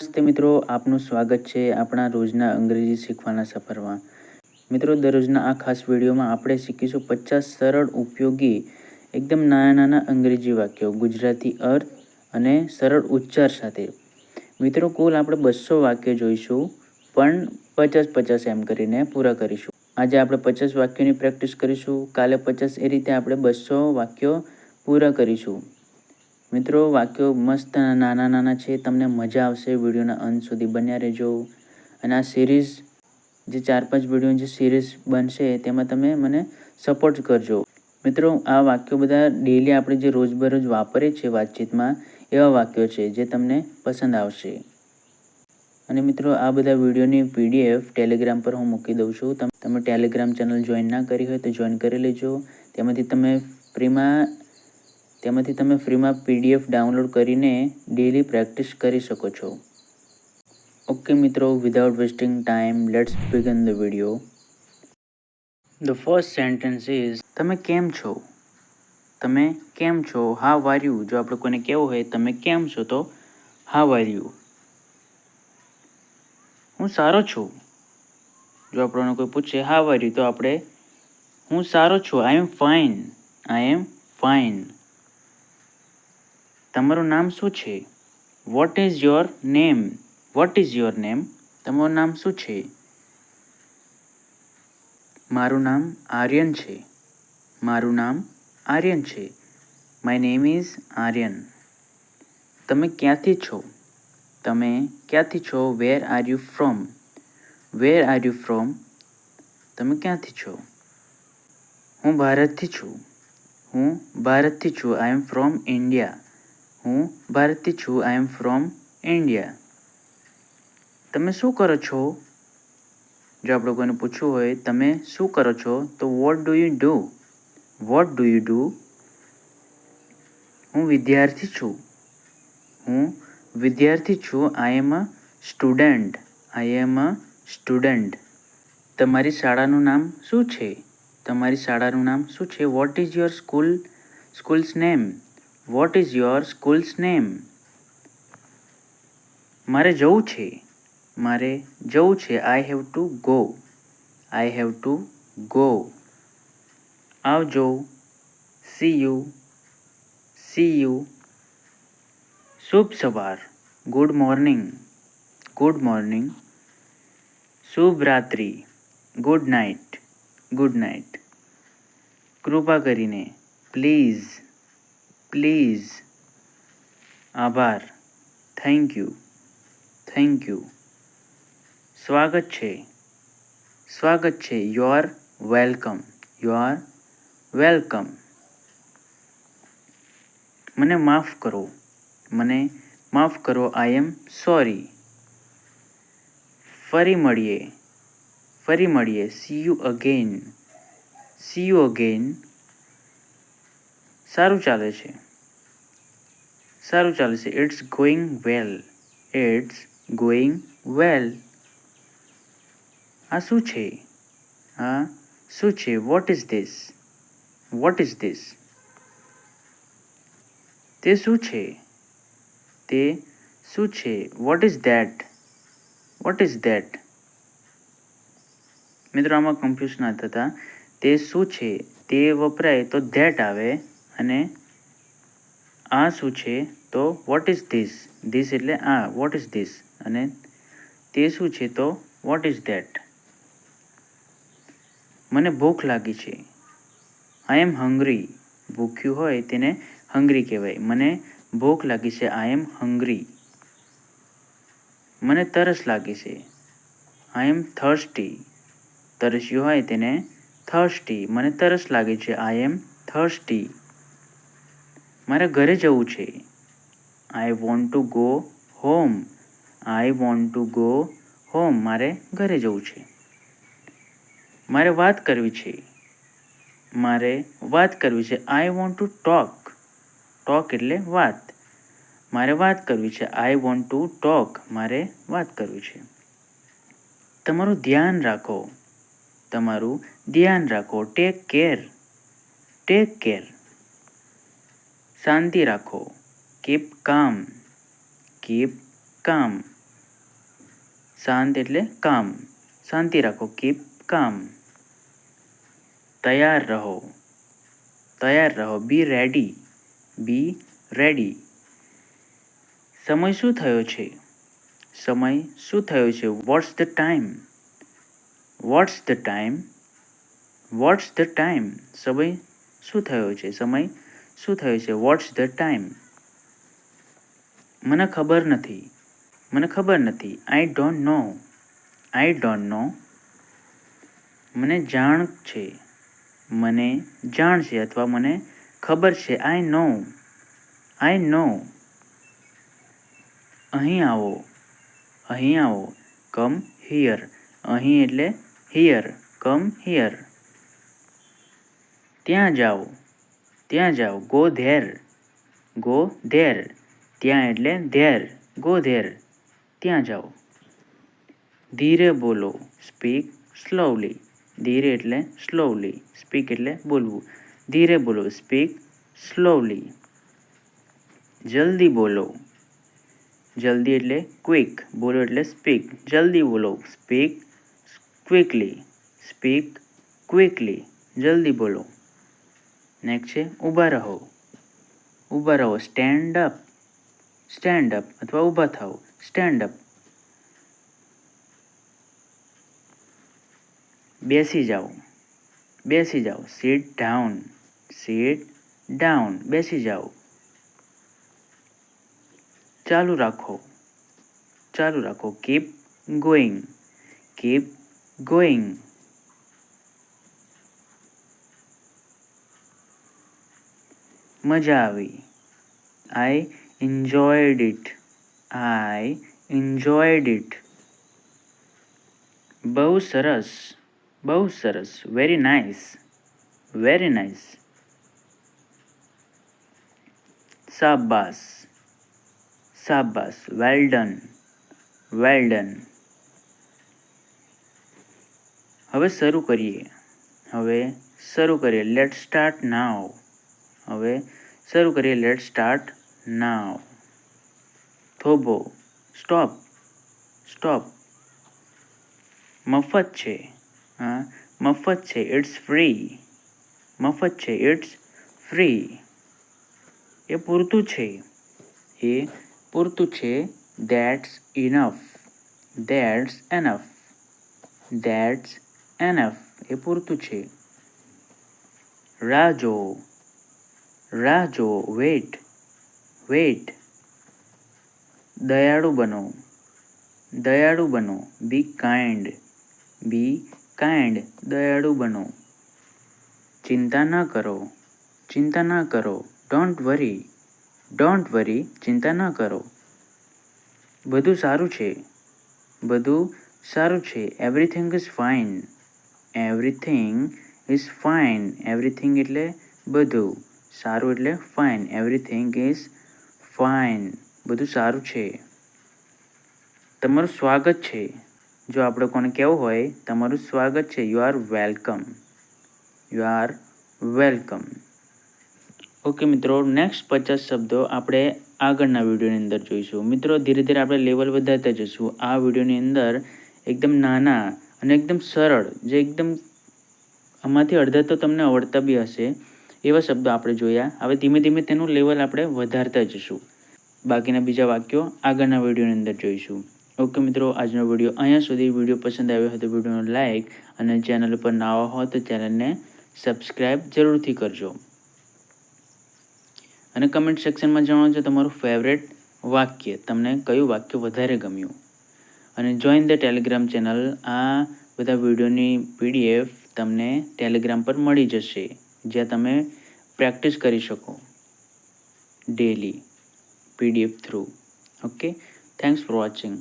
નમસ્તે મિત્રો, આપનું સ્વાગત છે આપણા રોજના અંગ્રેજી શીખવાના સફરમાં. મિત્રો, દરરોજના આ ખાસ વિડીયોમાં આપણે શીખીશું પચાસ સરળ ઉપયોગી, એકદમ નાના નાના અંગ્રેજી વાક્યો, ગુજરાતી અર્થ અને સરળ ઉચ્ચાર સાથે. મિત્રો, કુલ આપણે બસો વાક્યો જોઈશું, પણ પચાસ પચાસ એમ કરીને પૂરા કરીશું. આજે આપણે પચાસ વાક્યોની પ્રેક્ટિસ કરીશું, કાલે પચાસ એ રીતે આપણે બસો વાક્યો પૂરા કરીશું. મિત્રો, વાક્યો મસ્ત નાના નાના છે. તમને મજા આવશે. વિડીયોના અંત સુધી બન્યા રહેજો. અને આ સિરીઝ જે ચાર પાંચ વીડિયો જે સિરીઝ બનશે, તેમાં તમે મને સપોર્ટ કરજો. મિત્રો, આ વાક્યો બધા ડેલી આપણે જે રોજબરોજ વાપરીએ છીએ વાતચીતમાં, એવા વાક્યો છે જે તમને પસંદ આવશે. અને મિત્રો, આ બધા વિડીયોની પીડીએફ ટેલિગ્રામ પર હું મૂકી દઉં છું. તમે ટેલિગ્રામ ચેનલ જોઈન ના કરી હોય તો જોઈન કરી લેજો. તેમાંથી તમે ફ્રીમાં તેમાંથી તમે ફ્રીમાં પીડીએફ ડાઉનલોડ કરીને ડેલી પ્રેક્ટિસ કરી શકો છો. ઓકે મિત્રો without wasting time let's begin the video the first sentence is તમે કેમ છો? તમે કેમ છો? હા વાર્યું જો આપણે કોઈને કહેવું હોય, તમે કેમ છો? તો હા વાર્યુ હું સારો છું. જો આપણને કોઈ પૂછે હા વાર્યું તો આપણે, હું સારો છું. આઈ am fine I am fine તમારું નામ શું છે? What is your name what is your name તમારું નામ શું છે? મારું નામ આર્યન છે. મારું નામ આર્યન છે. My name is Aryan. તમે ક્યાંથી છો? તમે ક્યાંથી છો? Where are you from where are you from તમે ક્યાંથી છો? હું ભારતથી છું. હું ભારતથી છું. આઈ એમ ફ્રોમ ઇન્ડિયા હું ભારતથી છું આઈ એમ ફ્રોમ ઇન્ડિયા તમે શું કરો છો? જો આપણે કોઈને પૂછવું હોય, તમે શું કરો છો? તો what do you do what do you do હું વિદ્યાર્થી છું. હું વિદ્યાર્થી છું. આઈ એમ a student I M a student તમારી શાળાનું નામ શું છે? તમારી શાળાનું નામ શું છે? What is your school school's name what is your school's name મારે જવું છે. મારે જવું છે. I have to go I have to go આવજો. સી યુ સી યુ શુભ સવાર. ગુડ મોર્નિંગ ગુડ મોર્નિંગ શુભ રાત્રિ. ગુડ નાઇટ ગુડ નાઇટ કૃપા કરીને પ્લીઝ પ્લીઝ આભાર થેન્ક યુ થેન્ક યુ સ્વાગત છે સ્વાગત છે you are welcome you are welcome મને માફ કરો મને માફ કરો આઈ એમ સોરી ફરી મળીએ ફરી મળીએ see you again see you again સારું ચાલે છે. સારું ચાલે છે. It's going well it's going well આ શું છે? હા શું છે? What is this what is this તે શું છે? તે શું છે? What is that what is that મિત્રો, આમાં કન્ફ્યુઝ ના થતા. તે શું છે? તે વપરાય તો ધેટ આવે. અને આ શું છે? તો વોટ ઇઝ ધીસ ધીસ એટલે આ વોટ ઇઝ ધીસ અને તે શું છે? તો વોટ ઇઝ ધેટ મને ભૂખ લાગી છે. આઈ એમ હંગ્રી ભૂખ્યું હોય તેને હંગ્રી કહેવાય. મને ભૂખ લાગી છે. આઈ એમ હંગ્રી મને તરસ લાગી છે. આઈ એમ થર્સ્ટી તરસ્યું હોય તેને થર્સ્ટી મને તરસ લાગી છે. આઈ એમ થર્સ્ટી મારે ઘરે જવું છે. I want to go home I want to go home મારે ઘરે જવું છે. મારે વાત કરવી છે. મારે વાત કરવી છે. I want to talk talk એટલે વાત. મારે વાત કરવી છે. આઈ વોન્ટ ટુ ટોક મારે વાત કરવી છે. તમારું ધ્યાન રાખો. તમારું ધ્યાન રાખો. ટેક કેર ટેક કેર શાંતિ રાખો. કીપ કામ કીપ કામ શાંત એટલે કામ શાંતિ રાખો. કીપ કામ તૈયાર રહો. તૈયાર રહો. બી રેડી બી રેડી સમય શું થયો છે? સમય શું થયો છે? What's the time what's the time what's the time સમય શું થયો છે? સમય શું થયું છે? વોટ્સ ધ ટાઈમ મને ખબર નથી. મને ખબર નથી. I don't know I don't know મને જાણ છે. મને જાણ છે અથવા મને ખબર છે. આઈ નો આઈ નો અહીં આવો. અહીં આવો. કમ હિયર અહીં એટલે હિયર કમ હિયર ત્યાં જાઓ. ત્યાં જાઓ. ગો ધેર ગો ધેર ત્યાં એટલે ધેર ગો ધેર ત્યાં જાઓ. ધીરે બોલો. સ્પીક સ્લોવલી ધીરે એટલે સ્લોવલી સ્પીક એટલે બોલવું. ધીરે બોલો. સ્પીક સ્લોવલી જલ્દી બોલો. જલ્દી એટલે ક્વિક બોલો એટલે સ્પીક જલ્દી બોલો. સ્પીક ક્વિકલી સ્પીક ક્વિકલી જલ્દી બોલો. નેક્સ્ટ છે, ઊભા રહો. ઊભા રહો સ્ટેન્ડ અપ સ્ટેન્ડ અપ અથવા ઊભા થાઓ. સ્ટેન્ડ અપ બેસી જાઓ. બેસી જાઓ. સીટ ડાઉન સીટ ડાઉન બેસી જાઓ. ચાલુ રાખો. ચાલુ રાખો. કીપ ગોઈંગ કીપ ગોઈંગ મજા આવી. I enjoyed it I enjoyed it બહુ સરસ. બહુ સરસ. વેરી નાઇસ વેરી નાઇસ શાબાશ શાબાશ વેલ ડન વેલ ડન હવે શરૂ કરીએ. હવે શરૂ કરીએ. લેટ સ્ટાર્ટ નાવ હવે શરૂ કરીએ. લેટ સ્ટાર્ટ નાવ થોભો. સ્ટોપ સ્ટોપ મફત છે. હા. મફત છે. ઇટ્સ ફ્રી મફત છે. ઇટ્સ ફ્રી એ પૂરતું છે. એ પૂરતું છે. That's enough that's enough that's enough એ પૂરતું છે. રાહ રાહ જુઓ વેટ વેટ. દયાળુ બનો દયાળુ બનો. બી કાઇન્ડ બી કાઇન્ડ દયાળુ બનો. ચિંતા ન કરો, ચિંતા ન કરો. ડોન્ટ વરી ડોન્ટ વરી ચિંતા ન કરો. બધું સારું છે. બધું સારું છે. Everything is fine everything is fine everything એટલે બધું. સારું એટલે ફાઇન એવરીથિંગ ઇઝ ફાઇન બધું સારું છે. તમારું સ્વાગત છે. જો આપણે કોને કહેવું હોય, તમારું સ્વાગત છે. You are welcome you are welcome okay મિત્રો. નેક્સ્ટ પચાસ શબ્દો આપણે આગળના વિડીયોની અંદર જોઈશું. મિત્રો, ધીરે ધીરે આપણે લેવલ વધારતા જઈશું. આ વિડીયોની અંદર એકદમ નાના અને એકદમ સરળ, જે એકદમ આમાંથી અડધા તો તમને આવડતા બી હશે એવા શબ્દો આપણે જોયા. હવે ધીમે ધીમે તેનું લેવલ આપણે વધારતા જઈશું. બાકીના બીજા વાક્યો આગળના વિડીયોની અંદર જોઈશું. ઓકે મિત્રો, આજનો વીડિયો અહીંયા સુધી. વીડિયો પસંદ આવ્યો હોય તો વિડીયોનો લાઇક અને ચેનલ ઉપર નવા હો તો ચેનલને સબસ્ક્રાઈબ જરૂરથી કરજો. અને કમેન્ટ સેક્શનમાં જણાવજો તમારું ફેવરેટ વાક્ય. તમને કયું વાક્ય વધારે ગમ્યું? અને જોઈન ધ ટેલિગ્રામ ચેનલ આ બધા વિડીયોની પીડીએફ તમને ટેલિગ્રામ પર મળી જશે. જ્યાં તમે પ્રેક્ટિસ કરી શકો. Daily PDF through okay thanks for watching